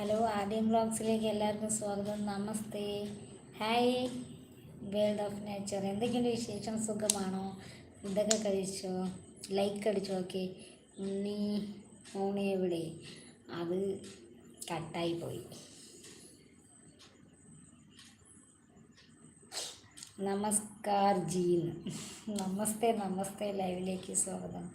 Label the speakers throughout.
Speaker 1: Hello ആദ്യം ബ്ലോഗ്സിലേക്ക് എല്ലാവർക്കും സ്വാഗതം. നമസ്തേ. ഹായ് വേൾഡ് ഓഫ് നേച്ചർ എന്തൊക്കെയുണ്ട് വിശേഷം? സുഖമാണോ? ഇതൊക്കെ കഴിച്ചോ? ലൈക്ക് അടിച്ചു? ഓക്കെ ഉണ്ണി ഓണി എവിടെ? അത് കട്ടായി പോയി. നമസ്കാർ ജീന്ന് നമസ്തേ നമസ്തേ. ലൈവിലേക്ക് സ്വാഗതം.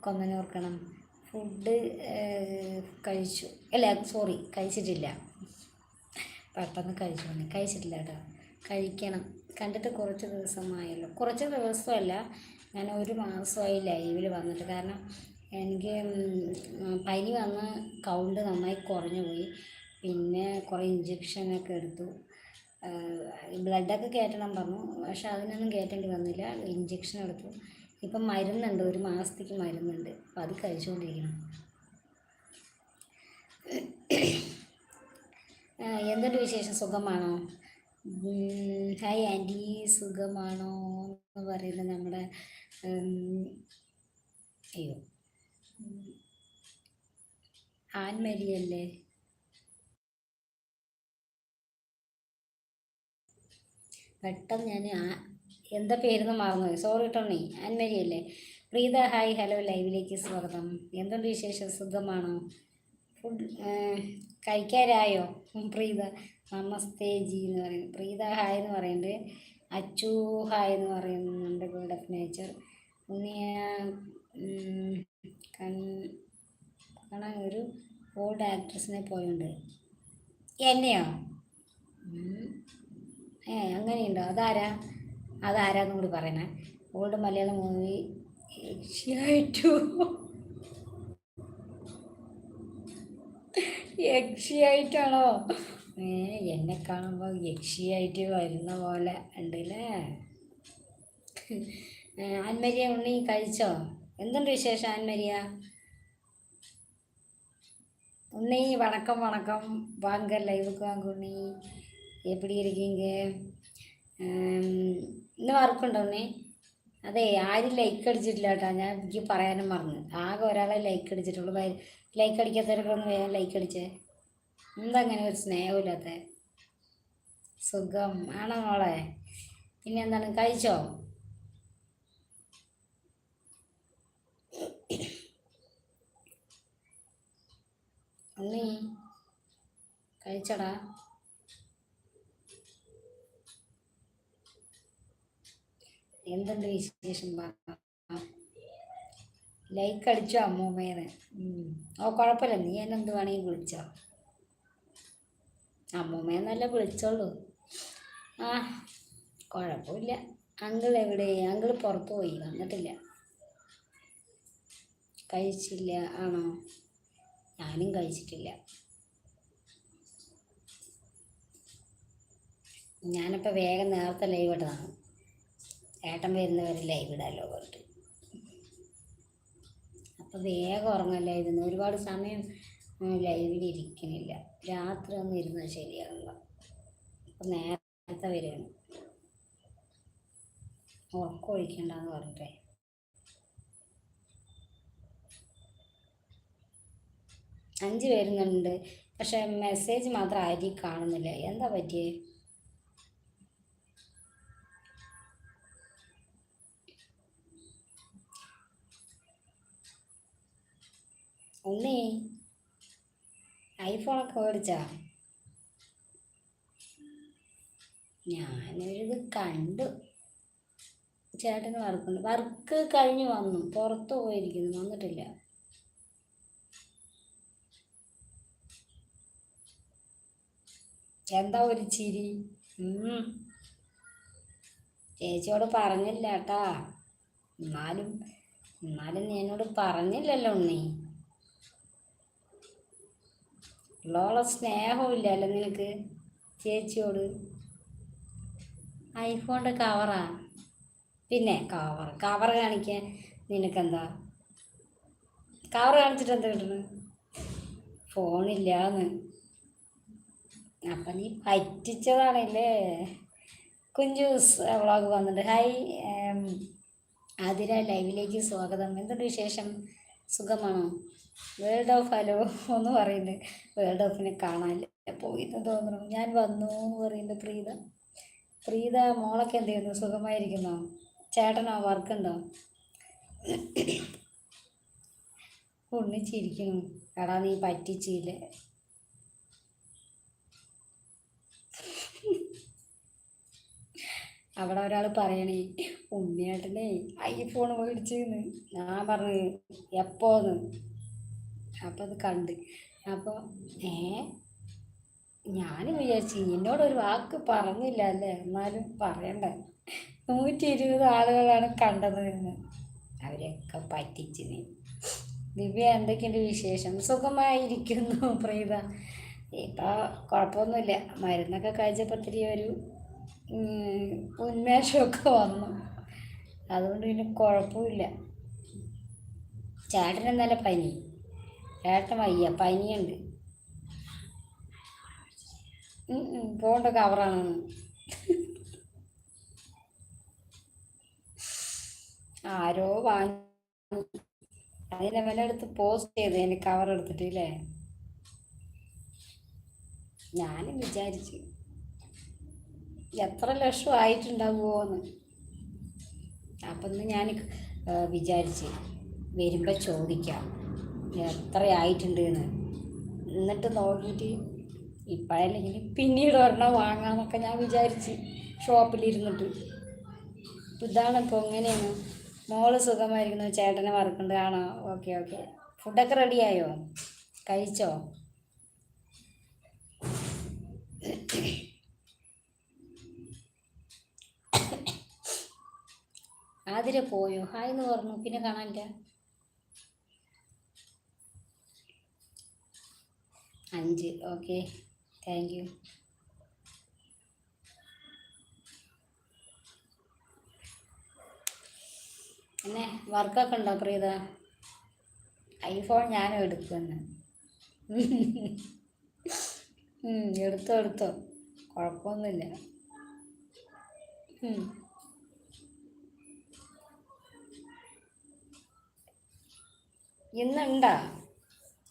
Speaker 1: കൊന്നനോർക്കണം ഫുഡ് കഴിച്ചു. അല്ല സോറി കഴിച്ചിട്ടില്ല. പെട്ടെന്ന് കഴിച്ചു വന്നു. കഴിച്ചിട്ടില്ല കേട്ടോ. കഴിക്കണം. കണ്ടിട്ട് കുറച്ച് ദിവസമായല്ലോ. കുറച്ച് ദിവസമല്ല ഞാൻ ഒരു മാസമായി ലൈവിൽ വന്നിട്ട്. കാരണം എനിക്ക് പനി വന്ന് കൗണ്ട് നന്നായി കുറഞ്ഞു പോയി. പിന്നെ കുറേ ഇഞ്ചക്ഷനൊക്കെ എടുത്തു. ബ്ലഡൊക്കെ കയറ്റണം പറഞ്ഞു. പക്ഷെ അതിനൊന്നും കയറ്റേണ്ടി വന്നില്ല. ഇഞ്ചക്ഷൻ എടുത്തു. ഇപ്പം മരുന്നുണ്ട്. ഒരു മാസത്തേക്ക് മരുന്നുണ്ട്. അപ്പം അത് കഴിച്ചുകൊണ്ടിരിക്കണം. എന്തുണ്ട് വിശേഷം? സുഖമാണോ? Hi aunty. സുഖമാണോ എന്ന് പറയുന്നത് നമ്മുടെ അയ്യോ. ആൻമരി ആൻമരിയല്ലേ? പെട്ടെന്ന് ഞാൻ എന്താ പേരെന്ന് മറന്നുപോയി സോറി ടോണി ആൻമരി അല്ലേ പ്രീത ഹായ്. ഹലോ. ലൈവിലേക്ക് സ്വാഗതം. എന്തുണ്ട് വിശേഷം? സുഖമാണോ? കഴിക്കാരായോ പ്രീത. നമസ്തേ ജി എന്ന് പറയുന്നത് പ്രീത ഹായ് എന്ന് പറയുന്നുണ്ട്. അച്ചു ഹായ് എന്ന് പറയുന്നുണ്ട് ഗോഡ് ഓഫ് നേച്ചർ ഉണ്ണിയ കാണാൻ ഒരു ഓൾഡ് ആക്ട്രസിനെ പോയുണ്ട്. എന്നെയോ. ഏ അങ്ങനെയുണ്ടോ? അതാരാ? അതാരാന്നും കൂടി പറയണേ ഓൾഡ് മലയാളം മൂവി യക്ഷിയായിട്ടു യക്ഷിയായിട്ടാണോ? ഏ എന്നെ കാണുമ്പോൾ യക്ഷിയായിട്ട് വരുന്ന പോലെ ഉണ്ടല്ലേ? ആൻമരിയ ഉണ്ണി കഴിച്ചോ? എന്തുണ്ട് വിശേഷം ആൻമരിയ? ഉണ്ണി വണക്കം വണക്കം. വാങ്ക ലൈവ്ക്ക് വാങ്ക ഉണ്ണി. எப்படி இருக்கீங்க ഇന്ന് വർക്കുണ്ടോ ഉണ്ണി? അതെ ആരും ലൈക്ക് അടിച്ചിട്ടില്ല കേട്ടോ ഞാൻ എനിക്ക് പറയാനും മറന്നു. ആകെ ഒരാളെ ലൈക്ക് അടിച്ചിട്ടുള്ളൂ. ലൈക്ക് അടിക്കാത്തവരൊക്കെ വേഗം ലൈക്ക് അടിച്ചേ. എന്താ അങ്ങനെ ഒരു സ്നേഹമില്ലാത്ത? സുഖം. ആണോ മോളെ? പിന്നെ എന്താണ്? കഴിച്ചോ? കഴിച്ചടാ. എന്തുണ്ട് വിശേഷം? ലൈക്ക് അടിച്ചോ അമ്മൂമ്മേന്ന്. ഓ കുഴപ്പമില്ല. നീ എന്നെ എന്ത് വേണമെങ്കിൽ വിളിച്ചോ. അമ്മൂമ്മേന്നല്ല വിളിച്ചോളൂ? ആ കുഴപ്പമില്ല. അങ്കിൾ എവിടെ? അങ്കിൾ പുറത്ത് പോയി. വന്നിട്ടില്ല. കഴിച്ചില്ല. ആണോ? ഞാനും കഴിച്ചിട്ടില്ല. ഞാനിപ്പോൾ വേഗം നേരത്തെ ലൈവ് ഇട്ടതാണ്. ഏട്ടൻ വരുന്നവരെ ലൈവ് ഇടാലോ പറഞ്ഞിട്ട് അപ്പോൾ വേഗം ഉറങ്ങല്ലായിരുന്നു ഒരുപാട് സമയം ലൈവിലിരിക്കുന്നില്ല രാത്രി ഒന്നും ഇരുന്നാൽ ശരിയാവില്ല. അപ്പം നേരത്തെ വരികയാണ് ഉറക്കം ഒഴിക്കണ്ടെന്ന് പറഞ്ഞിട്ടേ. അഞ്ച് വരുന്നുണ്ട് പക്ഷെ മെസ്സേജ് മാത്രം ആരും കാണുന്നില്ല? എന്താ പറ്റിയേ? ഉണ്ണി. ഐഫോണൊക്കെ മേടിച്ചോ? ഞാനൊരിത് കണ്ടു. ചേട്ടന് വർക്കുണ്ട് വർക്ക് കഴിഞ്ഞ് വന്നു. പുറത്ത് പോയിരിക്കുന്നു. വന്നിട്ടില്ല. എന്താ ഒരു ചിരി. ചേച്ചിയോട് പറഞ്ഞില്ല കേട്ടാ. എന്നാലും എന്നാലും നീ എന്നോട് പറഞ്ഞില്ലല്ലോ ഉണ്ണി. ഉള്ളോളെ സ്നേഹമില്ലല്ലോ നിനക്ക്. ചേച്ചിയോട്. ഐഫോണിന്റെ കവറാ. പിന്നെ കവർ കവർ കാണിക്കാൻ നിനക്കെന്താ? കവർ കാണിച്ചിട്ട് എന്താ കിട്ടണത് ഫോണില്ലാന്ന്. അപ്പം നീ പറ്റിച്ചതാണല്ലേ. കുഞ്ചൂസ് വ്ളോഗ് വന്നിട്ട്. ഹായ് അതിര ലൈവിലേക്ക് സ്വാഗതം. എന്തുണ്ട് വിശേഷം? സുഖമാണോ? വേൾഡ് ഓഫ് ഹലോ എന്ന് പറയുന്നത്. വേൾഡ് ഓഫിനെ കാണാനില്ല പോയിന്ന് തോന്നുന്നു. ഞാൻ വന്നു എന്ന് പറയുന്നത് പ്രീത. പ്രീത മോളൊക്കെ എന്ത് ചെയ്യുന്നു? സുഖമായിരിക്കുന്നോ? ചേട്ടനോ വർക്കുണ്ടോ? ഉണ്ണിച്ചിരിക്കുന്നു. എടാ നീ പറ്റിച്ചില്ലേ? അവിടെ ഒരാൾ പറയണേ ഉണ്ണിയേട്ടനെ ഐഫോൺ മേടിച്ചെന്ന്. ഞാൻ പറഞ്ഞു എപ്പോന്ന്? അപ്പം അത് കണ്ട്. അപ്പോൾ ഏ ഞാൻ വിചാരിച്ചു എന്നോടൊരു വാക്ക് പറഞ്ഞില്ല അല്ലേ എന്നാലും പറയണ്ട? നൂറ്റി ഇരുപത് ആളുകളാണ് കണ്ടത് എന്ന്. അവരെയൊക്കെ പറ്റിച്ച് നീ. ദിവ്യ എന്തൊക്കെയുണ്ട് വിശേഷം? സുഖമായിരിക്കുന്നു പ്രീത. ഇപ്പോൾ കുഴപ്പമൊന്നുമില്ല മരുന്നൊക്കെ കഴിച്ചപ്പോൾ ഇത്തിരി ഒരു ഉന്മേഷമൊക്കെ വന്നു. അതുകൊണ്ട് പിന്നെ കുഴപ്പമില്ല. ചേട്ടന് നല്ല പനി? ചേട്ടൻ വയ്യ പനിയുണ്ട് പോണ്ട കവറാണെന്ന് ആരോ വാങ്ങി. അതിനെ എടുത്ത് പോസ്റ്റ് ചെയ്ത് എന്റെ കവർ എടുത്തിട്ട് ഇല്ലേ ഞാനും വിചാരിച്ചു എത്ര ലക്ഷം ആയിട്ടുണ്ടാവുമോന്ന് അപ്പം ഞാൻ വിചാരിച്ച് വരുമ്പോൾ ചോദിക്കാം. എത്ര ആയിട്ടുണ്ട് എന്ന് എന്നിട്ട് നോക്കിയിട്ട് ഇപ്പോഴല്ലെങ്കിൽ പിന്നീട് ഒരെണ്ണം വാങ്ങാമെന്നൊക്കെ ഞാൻ വിചാരിച്ച് ഷോപ്പിലിരുന്നിട്ട്. ഇപ്പം ഇതാണ് ഇപ്പോൾ എങ്ങനെയാണ്? മോൾ സുഖമായിരിക്കുന്നു ചേട്ടനെ വറക്കുന്നുണ്ട് ആണോ? Okay okay. ഫുഡൊക്കെ റെഡിയായോ കഴിച്ചോ? ആതിരെ പോയോ? ഹായ് എന്ന് പറഞ്ഞു. പിന്നെ കാണാനില്ല. അഞ്ച്. ഓക്കെ. Thank you. പിന്നെ വർക്കൊക്കെ ഉണ്ടോ പ്രീത ഐഫോൺ ഞാനും എടുക്കുമെന്ന് ഉം, എടുത്തോ എടുത്തോ. കുഴപ്പമൊന്നുമില്ല. ഇന്നുണ്ടാ?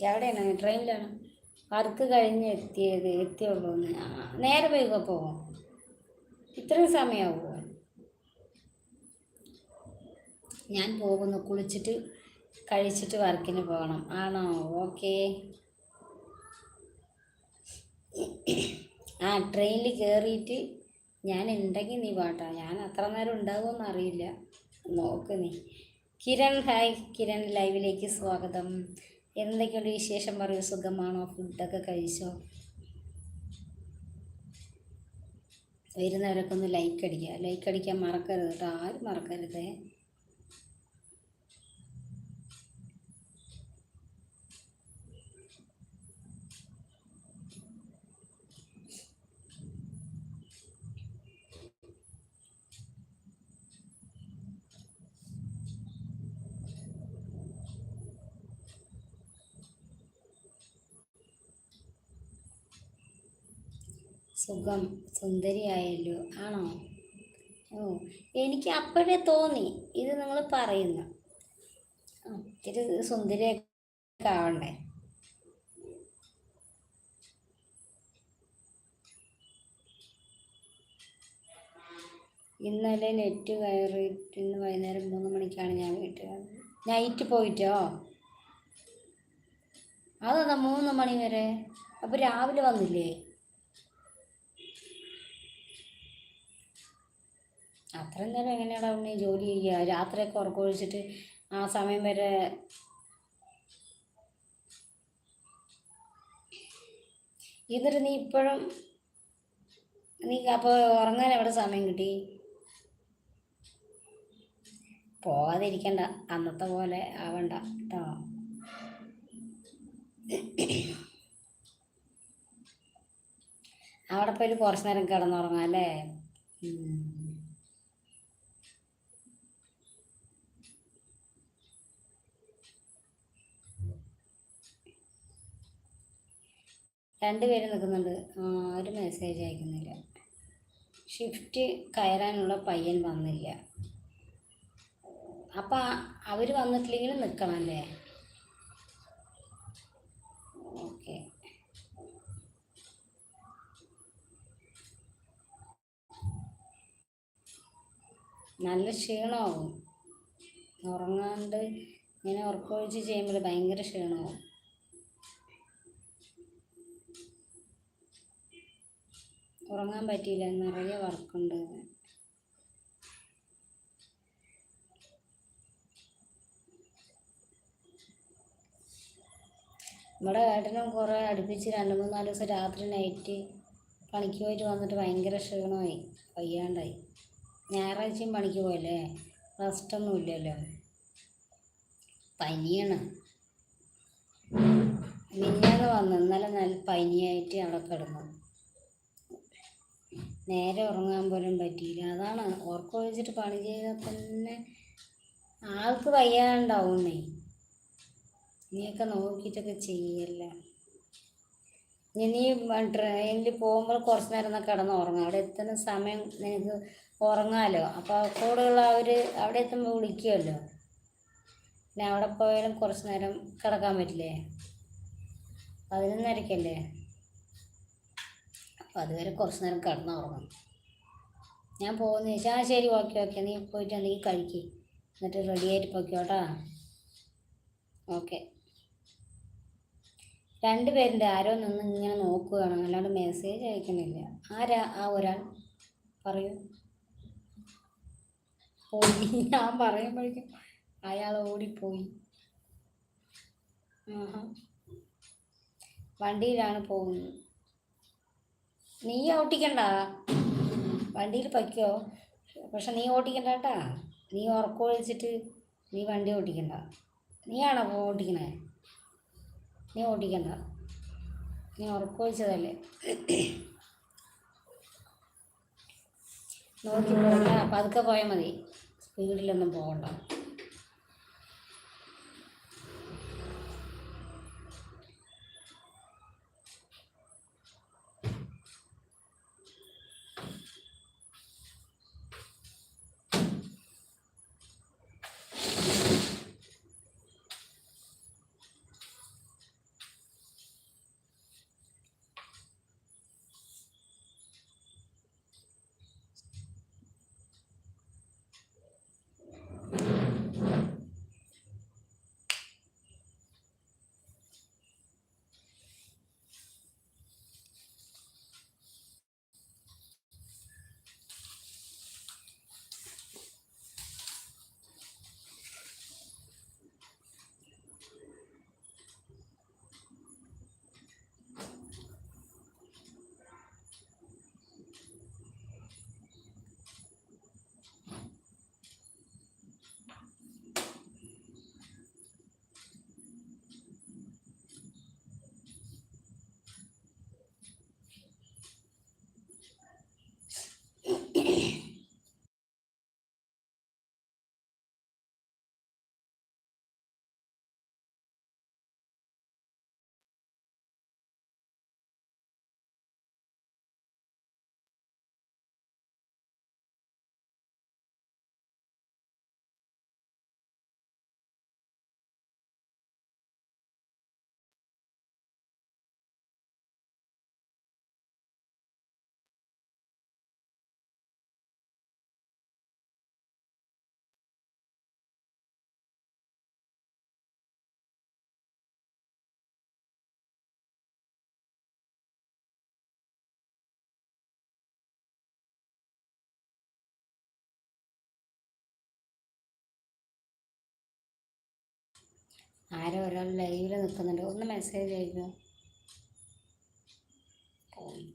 Speaker 1: എവിടെയാണ്? ട്രെയിനിലാണ്? വർക്ക് കഴിഞ്ഞ് എത്തിയത് എത്തിയുള്ളൂ നേരെ വൈകുക പോവും? ഇത്രയും സമയമാവുമോ ഞാൻ പോകുന്നു. കുളിച്ചിട്ട് കഴിച്ചിട്ട് വർക്കിന് പോകണം. ആണോ? ഓക്കേ. ആ ട്രെയിനിൽ കയറിയിട്ട് ഞാൻ ഉണ്ടെങ്കിൽ നീ പാട്ടാ ഞാൻ അത്ര നേരം ഉണ്ടാകുമെന്ന് അറിയില്ല. നോക്ക് നീ. കിരൺ ഹായ്. കിരൺ ലൈവിലേക്ക് സ്വാഗതം. എന്തൊക്കെയുണ്ട് വിശേഷം? പറയൂ. സുഖമാണോ? ഫുഡൊക്കെ കഴിച്ചോ? വരുന്നവരൊക്കെ ഒന്ന് ലൈക്ക് അടിക്കുക. ലൈക്ക് അടിക്കാൻ മറക്കരുത് കേട്ടോ. ആരും മറക്കരുതേ. സുഖം സുന്ദരിയായല്ലോ. ആണോ? ഓ എനിക്ക് അപ്പോഴേ തോന്നി ഇത് നിങ്ങൾ പറയുന്ന. ഒത്തിരി സുന്ദരിയൊക്കെ ആവണ്ടേ ഇന്നലെ നെറ്റ് കയറിയിട്ട് ഇന്ന് വൈകുന്നേരം മൂന്ന് മണിക്കാണ് ഞാൻ വീട്ടിൽ നൈറ്റ് പോയിട്ടോ? അതെന്താ മൂന്ന് മണി വരെ? അപ്പോൾ രാവിലെ വന്നില്ലേ? അത്രയും നേരം എങ്ങനെയാണ് ഉണ്ണി ജോലി ചെയ്യുക? രാത്രിയൊക്കെ ഉറക്കമൊഴിച്ചിട്ട് ആ സമയം വരെ എന്നിട്ട് നീ ഇപ്പോഴും നീ അപ്പോൾ ഉറങ്ങാൻ എവിടെ സമയം കിട്ടി? പോകാതിരിക്കണ്ട. അന്നത്തെ പോലെ ആവണ്ട കേട്ടോ അവിടെ പോയി കുറച്ച് നേരം കിടന്നുറങ്ങാം അല്ലേ? രണ്ട് പേര് നിൽക്കുന്നുണ്ട്. ഒരു മെസ്സേജ് അയക്കുന്നില്ല. ഷിഫ്റ്റ് കയറാനുള്ള പയ്യൻ വന്നില്ല. അപ്പം അവർ വന്നിട്ടില്ലെങ്കിലും നിൽക്കണമല്ലേ ഓക്കെ നല്ല ക്ഷീണമാവും ഉറങ്ങാണ്ട് ഇങ്ങനെ ഉറക്കമൊഴിച്ച് ചെയ്യുമ്പോൾ ഭയങ്കര ക്ഷീണമാവും ഉറങ്ങാൻ പറ്റിയില്ല. നിറയെ വർക്കുണ്ട്. നമ്മുടെ ഏട്ടനും കുറേ അടുപ്പിച്ച് രണ്ട് മൂന്ന് നാല് ദിവസം രാത്രി നൈറ്റ് പണിക്ക് പോയിട്ട് വന്നിട്ട് ഭയങ്കര ക്ഷീണമായി. വയ്യാണ്ടായി. ഞായറാഴ്ചയും പണിക്ക് പോയല്ലേ? റെസ്റ്റൊന്നും ഇല്ലല്ലോ. പനിയാണ്. മിന്നാന്ന് വന്നു ഇന്നലെ നല്ല പനിയായിട്ട് അവിടെ കിടന്നു. നേരെ ഉറങ്ങാൻ പോലും പറ്റിയില്ല. അതാണ് ഉറക്കമൊഴിച്ചിട്ട് പണി ചെയ്താൽ തന്നെ ആൾക്ക് വയ്യാണ്ടാവുന്നേ. നീയൊക്കെ നോക്കിയിട്ടൊക്കെ ചെയ്യല്ല. ഇനി ട്രെയിനിൽ പോകുമ്പോൾ കുറച്ച് നേരം ഒന്ന് കിടന്ന് ഉറങ്ങാം. അവിടെ എത്തുന്ന സമയം നിനക്ക് ഉറങ്ങാമല്ലോ അപ്പോൾ കൂടെയുള്ള അവർ അവിടെ എത്തുമ്പോൾ വിളിക്കുമല്ലോ പിന്നെ അവിടെ പോയാലും കുറച്ച് നേരം കിടക്കാൻ പറ്റില്ലേ? പതിനൊന്നരക്കല്ലേ? അപ്പോൾ അതുവരെ കുറച്ച് നേരം കിടന്നുറങ്ങും ഞാൻ പോകുന്ന ചോദിച്ചാൽ ആ ശരി ഓക്കെ ഓക്കെ നീ പോയിട്ട് എന്തെങ്കിലും കഴിക്ക്. എന്നിട്ട് റെഡി ആയിട്ട് പൊയ്ക്കോട്ടാ ഓക്കെ. രണ്ട് പേരുണ്ട് ആരോ നിന്ന് ഇങ്ങനെ നോക്കുകയാണ് അല്ലാണ്ട് മെസ്സേജ് അയക്കുന്നില്ല. ആരാ ആ ഒരാൾ? പറയൂ. പോയി ഞാൻ പറയുമ്പോഴേക്കും അയാൾ ഓടിപ്പോയി. വണ്ടിയിലാണ് പോകുന്നത്. നീ ഓട്ടിക്കണ്ട? വണ്ടിയിൽ പയ്ക്കോ. പക്ഷെ നീ ഓട്ടിക്കണ്ട കേട്ടാ. നീ ഉറക്കമൊഴിച്ചിട്ട് നീ വണ്ടി ഓട്ടിക്കണ്ട. നീയാണോ ഓട്ടിക്കണേ? നീ ഓട്ടിക്കണ്ട. നീ ഉറക്കൊഴിച്ചതല്ലേ നോക്കി പോകണ്ട പതുക്കെ പോയാൽ മതി. സ്പീഡിലൊന്നും പോകണ്ട. ആരോ ഒരാൾ ലൈവിൽ നിൽക്കുന്നുണ്ട്. ഒന്ന് മെസ്സേജ് അയക്കുമോ പോയി